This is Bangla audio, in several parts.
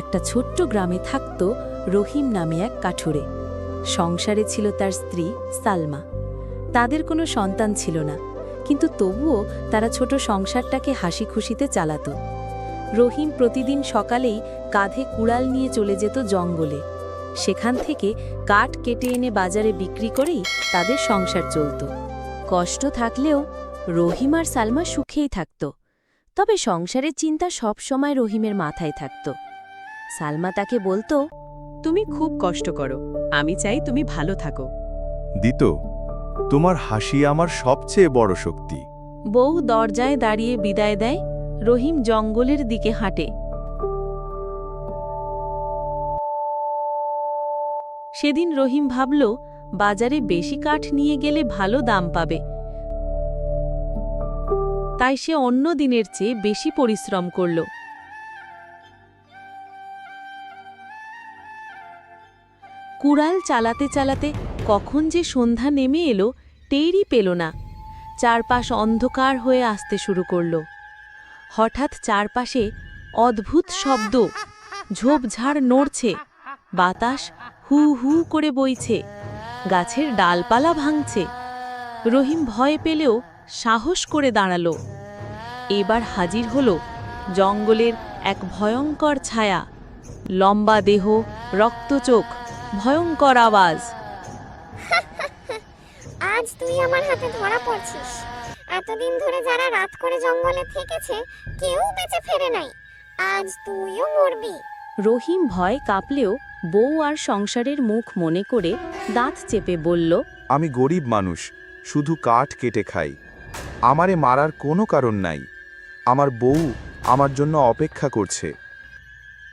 একটা ছোট্ট গ্রামে থাকত রহিম নামে এক কাঠুরে। সংসারে ছিল তার স্ত্রী সালমা। তাদের কোনো সন্তান ছিল না, কিন্তু তবুও তারা ছোট সংসারটাকে হাসি খুশিতে চালাত। রহিম প্রতিদিন সকালেই কাঁধে কুড়াল নিয়ে চলে যেত জঙ্গলে। সেখান থেকে কাঠ কেটে এনে বাজারে বিক্রি করেই তাদের সংসার চলত। কষ্ট থাকলেও রহিম আর সালমা সুখেই থাকত। তবে সংসারের চিন্তা সব সময় রহিমের মাথায় থাকত। সালমা তাকে বলতো তুমি খুব কষ্ট করো আমি চাই তুমি ভালো থাকো। দিত তোমার হাসি আমার সবচেয়ে বড় শক্তি। বউ দরজায় দাঁড়িয়ে বিদায় দেয় রহিম জঙ্গলের দিকে হাঁটে। সেদিন রহিম ভাবল বাজারে বেশি কাঠ নিয়ে গেলে ভালো দাম পাবে। তাই সে অন্য দিনের চেয়ে বেশি পরিশ্রম করল। কুড়াল চালাতে চালাতে কখন যে সন্ধ্যা নেমে এলো, টেরই পেল না। চারপাশ অন্ধকার হয়ে আসতে শুরু করল। হঠাৎ চারপাশে অদ্ভুত শব্দ, ঝোপঝাড় নড়ছে, বাতাস হু হু করে বইছে, গাছের ডালপালা ভাঙছে। রহিম ভয় পেলেও সাহস করে দাঁড়াল। এবার হাজির হল জঙ্গলের এক ভয়ঙ্কর ছায়া। লম্বা দেহ, রক্তচোখ ভয়ঙ্কর আওয়াজ। আজ তুই আমার হাতে ধরা পড়ছিস। এতদিন ধরে যারা রাত করে জঙ্গলে থেকেছে কেউ বেঁচে ফেরে নাই। আজ তুইও মরবি। রহিম ভয় কাঁপলেও বউ আর সংসারের মুখ মনে করে দাঁত চেপে বলল আমি গরিব মানুষ শুধু কাঠ কেটে খাই। আমারে মারার কোনো কারণ নাই। আমার বউ আমার জন্য অপেক্ষা করছে।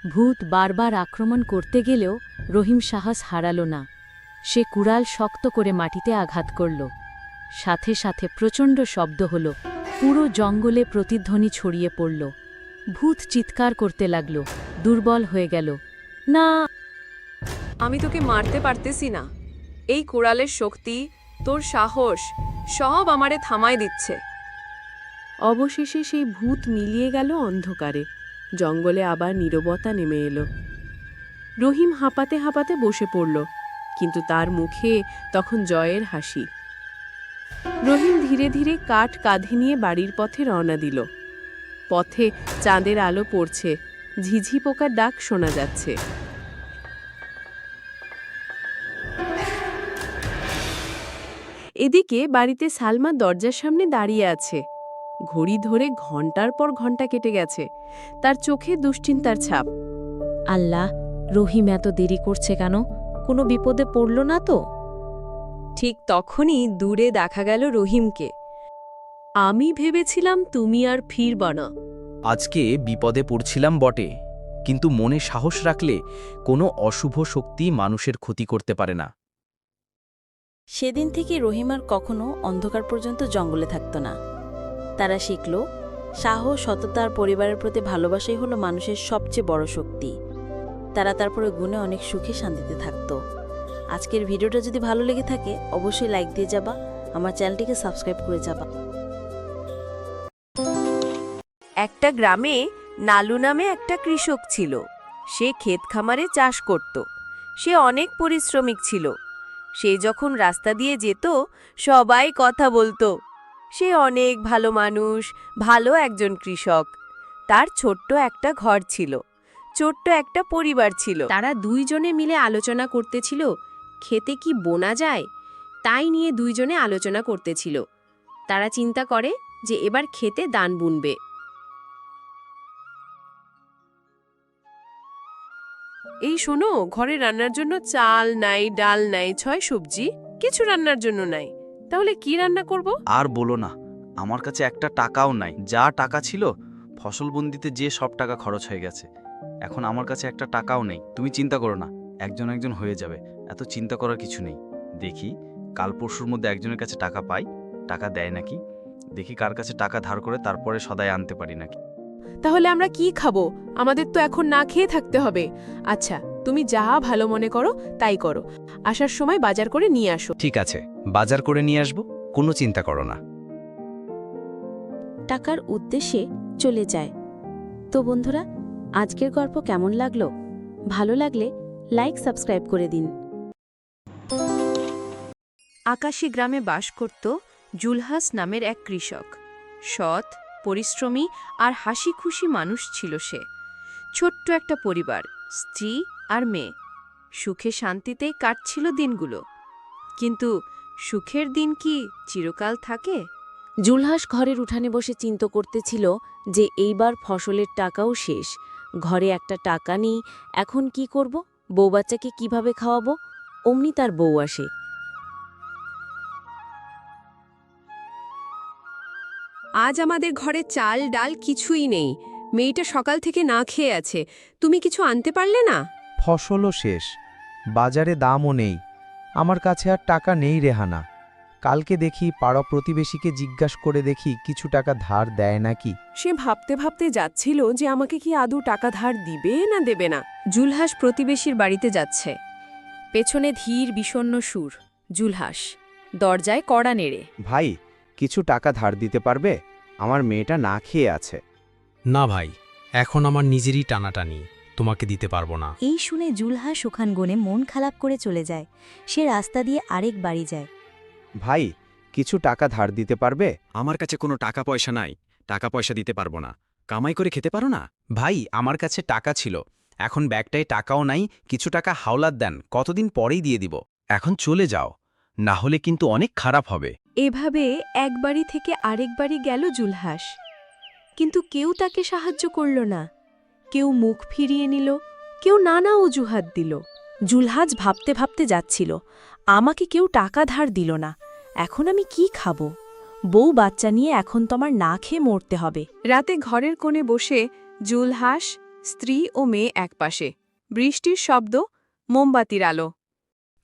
ভূত বারবার আক্রমণ করতে গেলেও রহিম সাহস হারাল না। সে কুড়াল শক্ত করে মাটিতে আঘাত করল। সাথে সাথে প্রচণ্ড শব্দ হল। পুরো জঙ্গলে প্রতিধ্বনি ছড়িয়ে পড়ল। ভূত চিৎকার করতে লাগল। দুর্বল হয়ে গেল। না, আমি তোকে মারতে পারতেছি না। এই কোড়ালের শক্তি, তোর সাহস, সব আমারে থামায় দিচ্ছে অবশেষে সেই ভূত মিলিয়ে গেল অন্ধকারে। জঙ্গলে আবার নীরবতা নেমে এলো। রহিম হাঁপাতে হাঁপাতে বসে পড়ল, কিন্তু তার মুখে তখন জয়ের হাসি। রহিম ধীরে ধীরে কাঠ কাঁধে নিয়ে বাড়ির পথে রওনা দিল। পথে চাঁদের আলো পড়ছে, ঝিঝি পোকার ডাক শোনা যাচ্ছে। এদিকে বাড়িতে সালমা দরজার সামনে দাঁড়িয়ে আছে। ঘড়ি ধরে ঘণ্টার পর ঘণ্টা কেটে গেছে। তার চোখে দুশ্চিন্তার ছাপ। আল্লাহ রহিম এত দেরি করছে কেন? কোনো বিপদে পড়ল না তো? ঠিক তখনই দূরে দেখা গেল রহিমকে। আমি ভেবেছিলাম তুমি আর ফিরবা না। আজকে বিপদে পড়ছিলাম বটে কিন্তু মনে সাহস রাখলে কোনো অশুভ শক্তি মানুষের ক্ষতি করতে পারে না। সেদিন থেকে রহিম আর কখনো অন্ধকার পর্যন্ত জঙ্গলে থাকত না। তারা শিখল, সাহস সততার পরিবারের প্রতি ভালোবাসাই হলো মানুষের সবচেয়ে বড় শক্তি। তারা তারপরে গুণে অনেক সুখে শান্তিতে থাকত। আজকের ভিডিওটা যদি ভালো লেগে থাকে, অবশ্যই লাইক দিয়ে যাবা, আমার চ্যানেলটিকে সাবস্ক্রাইব করে যাবা। একটা গ্রামে নালু নামে একটা কৃষক ছিল। সে ক্ষেত খামারে চাষ করত। সে অনেক পরিশ্রমিক ছিল। সে যখন রাস্তা দিয়ে যেত, সবাই কথা বলতো। সে অনেক ভালো মানুষ ভালো একজন কৃষক। তার ছোট্ট একটা ঘর ছিল ছোট্ট একটা পরিবার ছিল। তারা দুইজনে মিলে আলোচনা করতেছিল খেতে কি বোনা যায়? তাই নিয়ে দুইজনে আলোচনা করতেছিল। তারা চিন্তা করে যে এবার খেতে দান বুনবে। এই শোনো ঘরে রান্নার জন্য চাল নাই ডাল নাই ছয় সবজি কিছু রান্নার জন্য নাই। তাহলে কি রান্না করব? আর বলো না আমার কাছে একটা টাকাও নাই। যা টাকা ছিল ফসলবন্দিতে যে সব টাকা খরচ হয়ে গেছে এখন আমার কাছে একটা টাকাও নেই। তুমি চিন্তা করো না একজন একজন হয়ে যাবে এত চিন্তা করার কিছু নেই। দেখি কাল পরশুর মধ্যে একজনের কাছে টাকা পাই টাকা দেয় নাকি? দেখি কার কাছে টাকা ধার করে তারপরে সদায় আনতে পারি নাকি। তাহলে আমরা কি খাব? আমাদের তো এখন না খেয়ে থাকতে হবে। আচ্ছা তুমি যা ভালো মনে করো তাই করো। আসার সময় বাজার করে নিয়ে আসো। ঠিক আছে বাজার করে নিয়ে আসব কোনো চিন্তা করো না। টাকার উদ্দেশ্যে চলে যায়। তো বন্ধুরা আজকের গল্প কেমন লাগল? ভালো লাগলে লাইক সাবস্ক্রাইব করে দিন। আকাশী গ্রামে বাস করত জুলহাস নামের এক কৃষক। সৎ পরিশ্রমী আর হাসি খুশি মানুষ ছিল সে। ছোট্ট একটা পরিবার স্ত্রী আর মেয়ে। সুখে শান্তিতেই কাটছিল দিনগুলো। কিন্তু সুখের দিন কি চিরকাল থাকে? জুলহাস ঘরের উঠানে বসে চিন্ত করতেছিল যে এইবার ফসলের টাকাও শেষ। ঘরে একটা টাকা নেই এখন কি করব? বউ বাচ্চাকে কীভাবে খাওয়াবো? অমনি তার বউ আসে। আজ আমাদের ঘরে চাল ডাল কিছুই নেই। মেয়েটা সকাল থেকে না খেয়ে আছে। তুমি কিছু আনতে পারলে না? ফসলও শেষ বাজারে দামও নেই আমার কাছে আর টাকা নেই রেহানা। কালকে দেখি পাড়া প্রতিবেশীকে জিজ্ঞাস করে দেখি কিছু টাকা ধার দেয় নাকি। সে ভাবতে ভাবতে যাচ্ছিল যে আমাকে কি আদৌ টাকা ধার দিবে না দেবে না। জুলহাস প্রতিবেশীর বাড়িতে যাচ্ছে। পেছনে ধীর বিষণ্ণ সুর। জুলহাস দরজায় কড়া নেড়ে। ভাই কিছু টাকা ধার দিতে পারবে? আমার মেয়েটা না খেয়ে আছে। না ভাই এখন আমার নিজেরই টানাটানি। তোমাকে দিতে পারব না। এই শুনে জুলহাস ওখান গনে মন খারাপ করে চলে যায়। সে রাস্তা দিয়ে আরেক বাড়ি যায়। ভাই কিছু টাকা ধার দিতে পারবে? আমার কাছে কোনো টাকা পয়সা নাই। টাকা পয়সা দিতে পারব না। কামাই করে খেতে পারো না? ভাই আমার কাছে টাকা ছিল। এখন ব্যাগটায় টাকাও নাই কিছু টাকা হাওলাত দেন কতদিন পরেই দিয়ে দিব। এখন চলে যাও। না হলে কিন্তু অনেক খারাপ হবে। এভাবে এক বাড়ি থেকে আরেক বাড়ি গেল জুলহাস। কিন্তু কেউ তাকে সাহায্য করল না। কেউ মুখ ফিরিয়ে নিল কেউ নানা অজুহাত দিল। জুলহাজ ভাবতে ভাবতে যাচ্ছিল আমাকে কেউ টাকা ধার দিল না এখন আমি কি খাব? বউ বাচ্চা নিয়ে এখন তোমার না খেয়ে মরতে হবে। রাতে ঘরের কোণে বসে জুলহাস স্ত্রী ও মেয়ে একপাশে। বৃষ্টির শব্দ মোমবাতির আলো।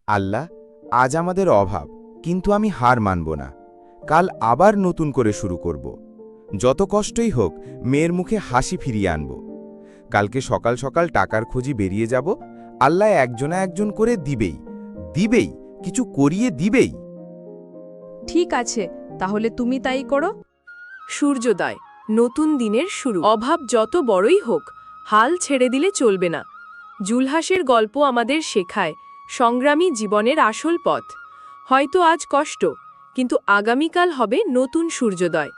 আল্লাহ আজ আমাদের অভাব কিন্তু আমি হার মানব না। কাল আবার নতুন করে শুরু করব। যত কষ্টই হোক মেয়ের মুখে হাসি ফিরিয়ে আনব। কালকে সকাল সকাল টাকার খোঁজি বেরিয়ে যাব। আল্লাহ একজনা একজন করে দিবেই। দিবেই? কিছু করিয়ে দিবেই? ঠিক আছে তাহলে তুমি তাই করো। সূর্যোদয় নতুন দিনের শুরু। অভাব যত বড়ই হোক হাল ছেড়ে দিলে চলবে না। জুলহাসের গল্প আমাদের শেখায় সংগ্রামী জীবনের আসল পথ। হয়তো আজ কষ্ট কিন্তু আগামীকাল হবে নতুন সূর্যোদয়।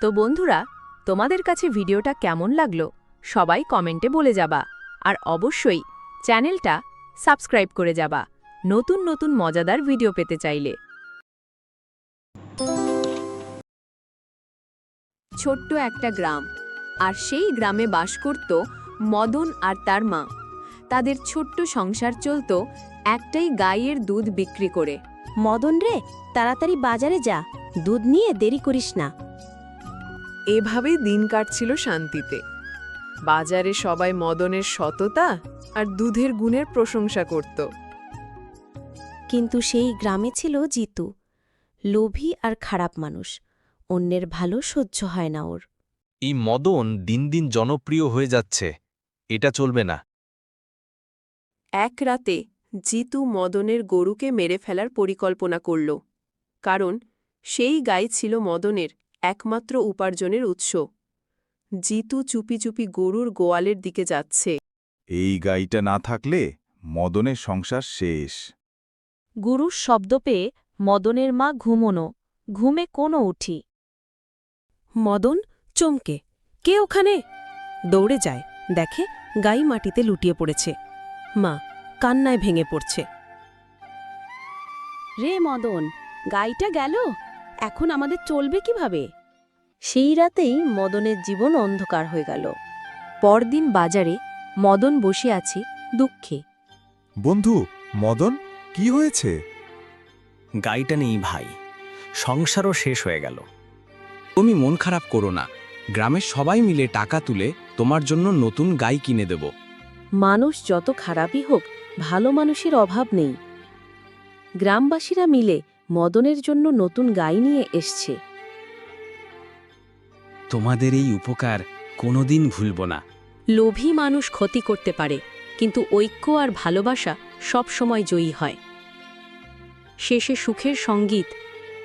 তো বন্ধুরা তোমাদের কাছে ভিডিওটা কেমন লাগল? সবাই কমেন্টে বলে যাবা। আর অবশ্যই চ্যানেলটা সাবস্ক্রাইব করে যাবা। নতুন নতুন মজাদার ভিডিও পেতে চাইলে। ছোট্ট একটা গ্রাম। আর সেই গ্রামে বাস করত মদন আর তার মা। তাদের ছোট্ট সংসার চলত একটাই গাইয়ের দুধ বিক্রি করে। মদন রে তাড়াতাড়ি বাজারে যা। দুধ নিয়ে দেরি করিস না। এভাবে দিন কাটছিল শান্তিতে। বাজারে সবাই মদনের সততা আর দুধের গুণের প্রশংসা করত। কিন্তু সেই গ্রামে ছিল জিতু লোভী আর খারাপ মানুষ অন্যের ভালো সহ্য হয় না ওর। এই মদন দিন দিন জনপ্রিয় হয়ে যাচ্ছে এটা চলবে না। এক রাতে জিতু মদনের গরুকে মেরে ফেলার পরিকল্পনা করল কারণ সেই গাই ছিল মদনের একমাত্র উপার্জনের উৎস। জিতু চুপি চুপি গরুর গোয়ালের দিকে যাচ্ছে। এই গাইটা না থাকলে মদনের সংসার শেষ। গুরুর শব্দ পেয়ে মদনের মা ঘুমোনো ঘুমে কোনো উঠি। মদন চমকে কে ওখানে? দৌড়ে যায় দেখে গাই মাটিতে লুটিয়ে পড়েছে। মা কান্নায় ভেঙে পড়ছে। রে মদন গাইটা গেল? এখন আমাদের চলবে কীভাবে? সেই রাতেই মদনের জীবন অন্ধকার হয়ে গেল। পরদিন বাজারে মদন বসে আছে দুঃখে। বন্ধু মদন কি হয়েছে? গাইটা নেই ভাই। সংসারও শেষ হয়ে গেল। তুমি মন খারাপ করো না। গ্রামের সবাই মিলে টাকা তুলে তোমার জন্য নতুন গাই কিনে দেব। মানুষ যত খারাপই হোক ভালো মানুষের অভাব নেই। গ্রামবাসীরা মিলে মদনের জন্য নতুন গাই নিয়ে এসছে। তোমাদের এই উপকার কোনোদিন ভুলব না। লোভী মানুষ ক্ষতি করতে পারে কিন্তু ঐক্য আর ভালোবাসা সবসময় জয়ী হয়। শেষে সুখের সংগীত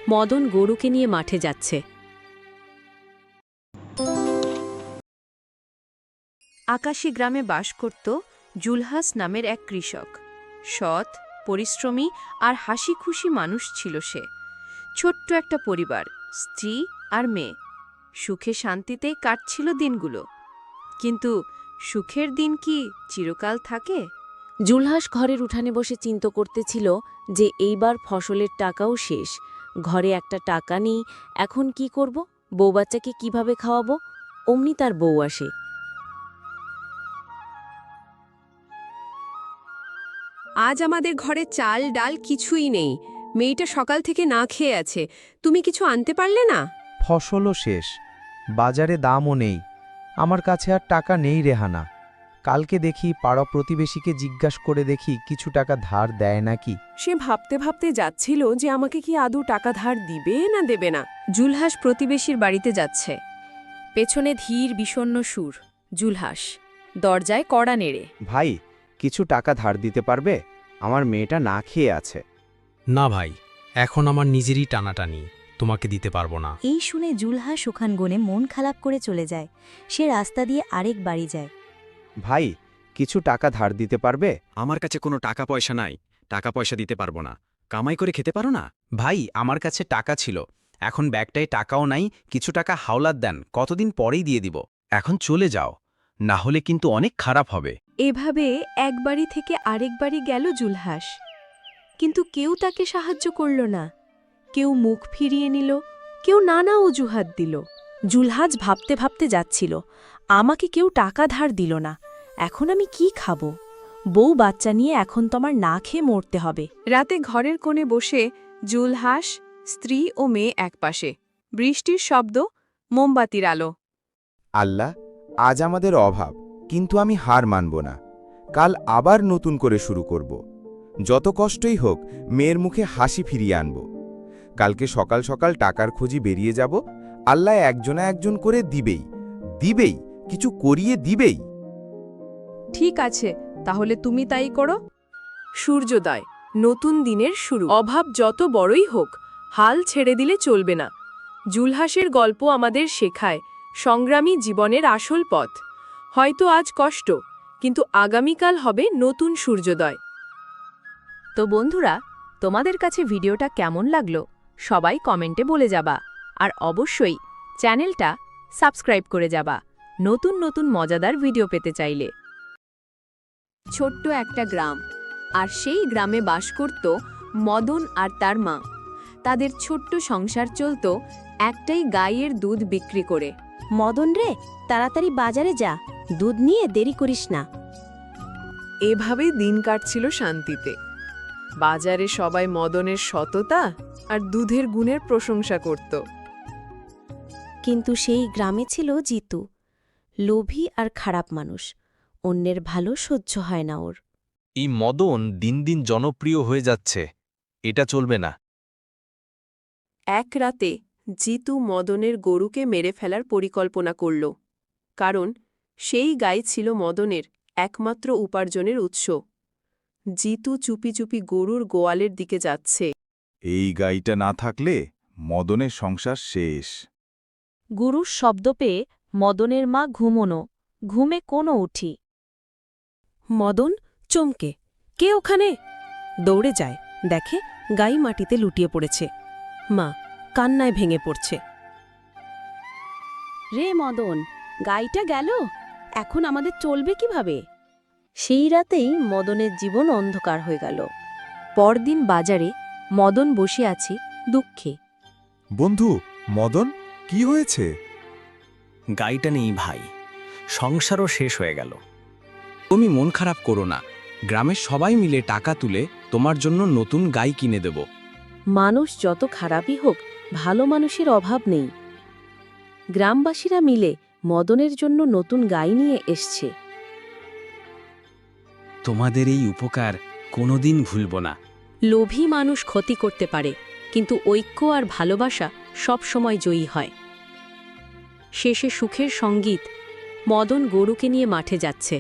মদন গরুকে নিয়ে মাঠে যাচ্ছে। আকাশী গ্রামে বাস করত জুলহাস নামের এক কৃষক। সৎ পরিশ্রমী আর হাসি খুশি মানুষ ছিল সে। ছোট্ট একটা পরিবার স্ত্রী আর মেয়ে। সুখে শান্তিতে কাটছিল দিনগুলো। কিন্তু সুখের দিন কি চিরকাল থাকে? জুলহাস ঘরের উঠানে বসে চিন্তা করতেছিল যে এইবার ফসলের টাকাও শেষ। ঘরে একটা টাকা নেই এখন কি করব? বউ বাচ্চাকে কীভাবে খাওয়াবো? অমনি তার বউ আসে। আজ আমাদের ঘরে চাল ডাল কিছুই নেই। মেয়েটা সকাল থেকে না খেয়ে আছে। তুমি কিছু আনতে পারলে না? ফসলও শেষ। বাজারে দামও নেই। আমার কাছে আর টাকা নেই রেহানা। কালকে দেখি পাড়া প্রতিবেশীকে জিজ্ঞাস করে দেখি কিছু টাকা ধার দেয় নাকি। সে ভাবতে ভাবতে যাচ্ছিল যে আমাকে কি আদৌ টাকা ধার দিবে না দেবে না। জুলহাস প্রতিবেশীর বাড়িতে যাচ্ছে। পেছনে ধীর বিষণ্ণ সুর। জুলহাস দরজায় কড়া নেড়ে। ভাই কিছু টাকা ধার দিতে পারবে? আমার মেয়েটা না খেয়ে আছে। না ভাই এখন আমার নিজেরই টানাটানি। তোমাকে দিতে পারব না। এই শুনে জুলহাস ওখান গনে মন খারাপ করে চলে যায়। সে রাস্তা দিয়ে আরেক বাড়ি যায়। ভাই কিছু টাকা ধার দিতে পারবে? আমার কাছে কোনো টাকা পয়সা নাই। টাকা পয়সা দিতে পারব না। কামাই করে খেতে পারো না? ভাই আমার কাছে টাকা ছিল। এখন ব্যাগটায় টাকাও নাই কিছু টাকা হাওলাত দেন কতদিন পরেই দিয়ে দিব। এখন চলে যাও। না হলে কিন্তু অনেক খারাপ হবে। এভাবে এক বাড়ি থেকে আরেক বাড়ি গেল জুলহাস। কিন্তু কেউ তাকে সাহায্য করল না। কেউ মুখ ফিরিয়ে নিল কেউ নানা অজুহাত দিল। জুলহাজ ভাবতে ভাবতে যাচ্ছিল আমাকে কেউ টাকা ধার দিল না এখন আমি কি খাব? বউ বাচ্চা নিয়ে এখন তোমার না খেয়ে মরতে হবে। রাতে ঘরের কোণে বসে জুলহাস স্ত্রী ও মেয়ে একপাশে। বৃষ্টির শব্দ মোমবাতির আলো। আল্লাহ আজ আমাদের অভাব কিন্তু আমি হার মানব না। কাল আবার নতুন করে শুরু করব। যত কষ্টই হোক মেয়ের মুখে হাসি ফিরিয়ে আনব। কালকে সকাল সকাল টাকার খোঁজি বেরিয়ে যাব। আল্লাহ একজনা একজন করে দিবেই। দিবেই? কিছু করিয়ে দিবেই? ঠিক আছে তাহলে তুমি তাই করো। সূর্যোদয় নতুন দিনের শুরু। অভাব যত বড়ই হোক হাল ছেড়ে দিলে চলবে না। জুলহাসের গল্প আমাদের শেখায় সংগ্রামী জীবনের আসল পথ। হয়তো আজ কষ্ট কিন্তু আগামীকাল হবে নতুন সূর্যোদয়। তো বন্ধুরা তোমাদের কাছে ভিডিওটা কেমন লাগল? সবাই কমেন্টে বলে যাবা। আর অবশ্যই চ্যানেলটা সাবস্ক্রাইব করে যাবা। নতুন নতুন মজাদার ভিডিও পেতে চাইলে। ছোট্ট একটা গ্রাম। আর সেই গ্রামে বাস করত মদন আর তার মা। তাদের ছোট্ট সংসার চলত একটাই গাইয়ের দুধ বিক্রি করে। মদন রে তাড়াতাড়ি বাজারে যা। দুধ নিয়ে দেরি করিস না। এভাবে দিন কাটছিল শান্তিতে। বাজারে সবাই মদনের সততা আর দুধের গুণের প্রশংসা করত। কিন্তু সেই গ্রামে ছিল জিতু লোভী আর খারাপ মানুষ অন্যের ভালো সহ্য হয় না ওর। এই মদন দিন দিন জনপ্রিয় হয়ে যাচ্ছে এটা চলবে না। এক রাতে জিতু মদনের গরুকে মেরে ফেলার পরিকল্পনা করল কারণ সেই গাই ছিল মদনের একমাত্র উপার্জনের উৎস। জিতু চুপি চুপি গরুর গোয়ালের দিকে যাচ্ছে। এই গাইটা না থাকলে মদনের সংসার শেষ। গুরুর শব্দ পেয়ে মদনের মা ঘুমোনো ঘুমে কোনো উঠি। মদন চমকে কে ওখানে? দৌড়ে যায় দেখে গাই মাটিতে লুটিয়ে পড়েছে। মা কান্নায় ভেঙে পড়ছে। রে মদন গাইটা গেল? এখন আমাদের চলবে কীভাবে? সেই রাতেই মদনের জীবন অন্ধকার হয়ে গেল। পরদিন বাজারে মদন বসে আছে দুঃখে। বন্ধু মদন কি হয়েছে? গাইটা নেই ভাই। সংসারও শেষ হয়ে গেল। তুমি মন খারাপ করো না। গ্রামের সবাই মিলে টাকা তুলে তোমার জন্য নতুন গাই কিনে দেব। মানুষ যত খারাপই হোক ভালো মানুষের অভাব নেই। গ্রামবাসীরা মিলে মদনের জন্য নতুন গাই নিয়ে এসছে। তোমাদের এই উপকার কোনোদিন ভুলব না। লোভী মানুষ ক্ষতি করতে পারে, কিন্তু ঐক্য আর ভালোবাসা সবসময় জয়ী হয়। শেষে সুখের সংগীত, মদন গরুকে নিয়ে মাঠে যাচ্ছে।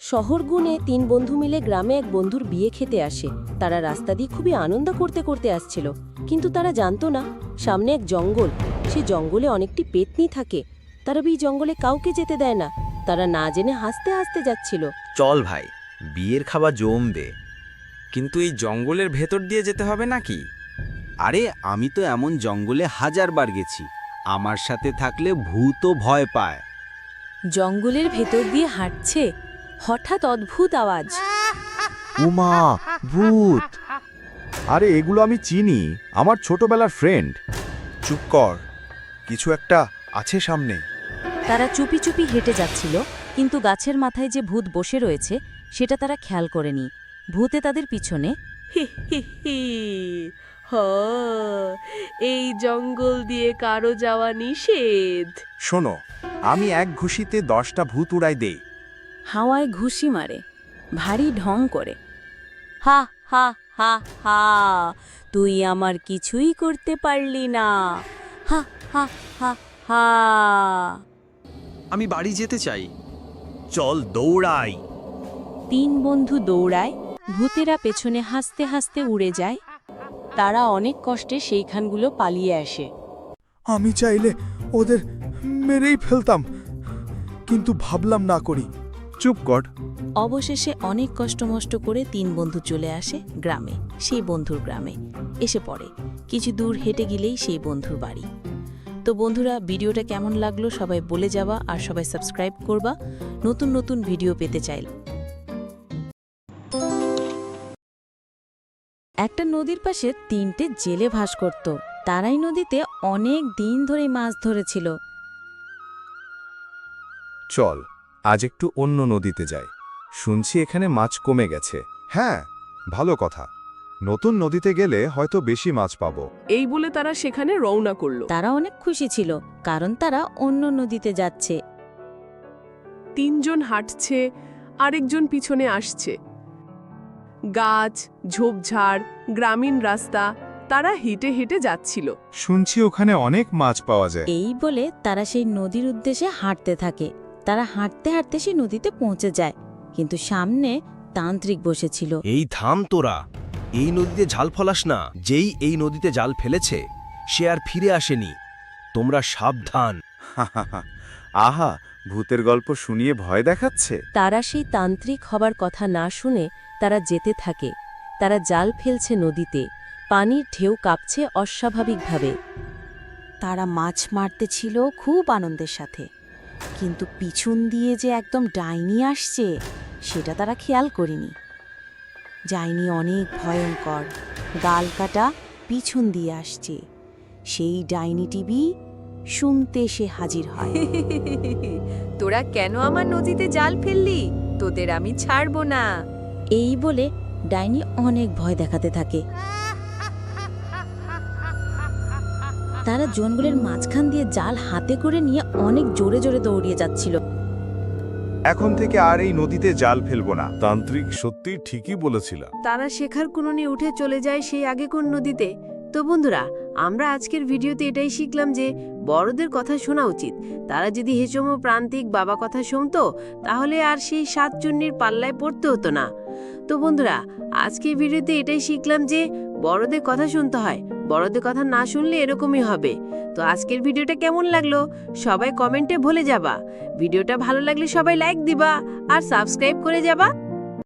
শহরগুনে তিন বন্ধু মিলে গ্রামে এক বন্ধুর বিয়ে খেতে আসে। তারা রাস্তা দিয়ে খুবই আনন্দ করতে করতে আসছিল, কিন্তু তারা জানতো না, সামনে এক জঙ্গল, সে জঙ্গলে অনেকটি পেতনি থাকে। তারা এই জঙ্গলে কাউকে যেতে দেয় না। তারা না জেনে হাসতে হাসতে যাচ্ছিল। চল ভাই বিয়ের খাবার জমবে। কিন্তু এই জঙ্গলের ভেতর দিয়ে যেতে হবে নাকি? আরে আমি তো এমন জঙ্গলে হাজারবার গেছি। আমার সাথে থাকলে ভূতও ভয় পায়। জঙ্গলের ভেতর দিয়ে হাঁটছে হঠাৎ অদ্ভুত আওয়াজ। উমা ভূত! আরে এগুলো আমি চিনি। আমার ছোটবেলার ফ্রেন্ড। চুপ কর। কিছু একটা আছে সামনে। তারা চুপি চুপি হেঁটে যাচ্ছিল কিন্তু গাছের মাথায় যে ভূত বসে রয়েছে সেটা তারা খেয়াল করেনি। ভূতে তাদের পিছনে হি হি হি হ এই জঙ্গল দিয়ে কারও যাওয়া নিষেধ। শোনো আমি এক ঘুষিতে দশটা ভূত উড়াই দেই। হাওয়ায় ঘুষি মারে ভারী ঢং করে। হা হা হা হা তুই আমার কিছুই করতে পারলি না। হা হা হা হা। আমি বাড়ি যেতে চাই। চল দৌড়াই। তিন বন্ধু দৌড়ায় ভূতেরা পেছনে হাসতে হাসতে উড়ে যায়। তারা অনেক কষ্টে সেইখানগুলো পালিয়ে আসে। আমি চাইলে ওদের মেরেই ফেলতাম কিন্তু ভাবলাম না করি। চুপ কর। অবশেষে অনেক কষ্টমষ্ট করে তিন বন্ধু চলে আসে গ্রামে সেই বন্ধুর গ্রামে। এসে পড়ে। কিছু দূর হেঁটে গেলেই সেই বন্ধুর বাড়ি। তো বন্ধুরা, ভিডিওটা কেমন লাগল সবাই বলে যাওয়া আর সবাই সাবস্ক্রাইব করবা। নতুন নতুন ভিডিও পেতে চাইলে। একটা নদীর পাশে তিনটে জেলে ভাস করত। তারাই নদীতে অনেক দিন ধরে মাছ ধরেছিল। চল, আজ একটু অন্য নদীতে যাই। শুনছি এখানে মাছ কমে গেছে। হ্যাঁ ভালো কথা। নতুন নদীতে গেলে হয়তো বেশি মাছ পাবো। এই বলে তারা সেখানে রওনা করল। তারা অনেক খুশি ছিল কারণ তারা অন্য নদীতে যাচ্ছে। তিনজন হাঁটছে আরেকজন পিছনে আসছে। গাছ ঝোপঝাড় গ্রামীণ রাস্তা তারা হেঁটে হেঁটে যাচ্ছিল। শুনছি ওখানে অনেক মাছ পাওয়া যায়। এই বলে তারা সেই নদীর উদ্দেশ্যে হাঁটতে থাকে। তারা হাঁটতে হাঁটতে সেই নদীতে পৌঁছে যায় কিন্তু সামনে তান্ত্রিক বসেছিল। এই থাম তোরা। এই নদীতে জাল ফলাস না। যেই এই নদীতে জাল ফেলেছে সে আর ফিরে আসেনি। তোমরা সাবধান। আহা ভূতের গল্প শুনিয়ে ভয় দেখাচ্ছে। তারা সেই তান্ত্রিক হবার কথা না শুনে তারা যেতে থাকে। তারা জাল ফেলছে নদীতে। পানির ঢেউ কাঁপছে অস্বাভাবিকভাবে। তারা মাছ মারতে ছিল খুব আনন্দের সাথে। কিন্তু পিছন দিয়ে যে একদম ডাইনি আসছে সেটা তারা খেয়াল করেনি। ডাইনি অনেক ভয়ঙ্কর। গাল কাটা পিছন দিয়ে আসছে। সেই ডাইনি টিভি শুনতে সে হাজির হয়। তোরা কেন আমার নদীতে জাল ফেললি? তোদের আমি ছাড়বো না। এই বলে ডাইনি অনেক ভয় দেখাতে থাকে। তারা জঙ্গলের মাঝখান দিয়ে জাল হাতে করে নিয়ে অনেক জোরে জোরে দৌড়িয়ে যাচ্ছিল। এখন থেকে আর এই নদীতে জাল ফেলব না। তান্ত্রিক সত্যি ঠিকই বলেছিল। তারা শেখার কুননে উঠে চলে যায় সেই আগে কোন নদীতে। তো বন্ধুরা আমরা আজকের ভিডিওতে এটাই শিখলাম যে বড়দের কথা শোনা উচিত। তারা যদি হেসম প্রান্তিক বাবা কথা শুনতো তাহলে আর সেই সাতচুন্নির পাল্লায় পড়তে হতো না। তো বন্ধুরা আজকের ভিডিওতে এটাই শিখলাম যে বড়দের কথা শুনতে হয়। বড়দের কথা না শুনলে এরকমই হবে। তো আজকের ভিডিওটা কেমন লাগল? সবাই কমেন্টে ভুলে যাবা। ভিডিওটা ভালো লাগলে সবাই লাইক দিবা আর সাবস্ক্রাইব করে যাবা।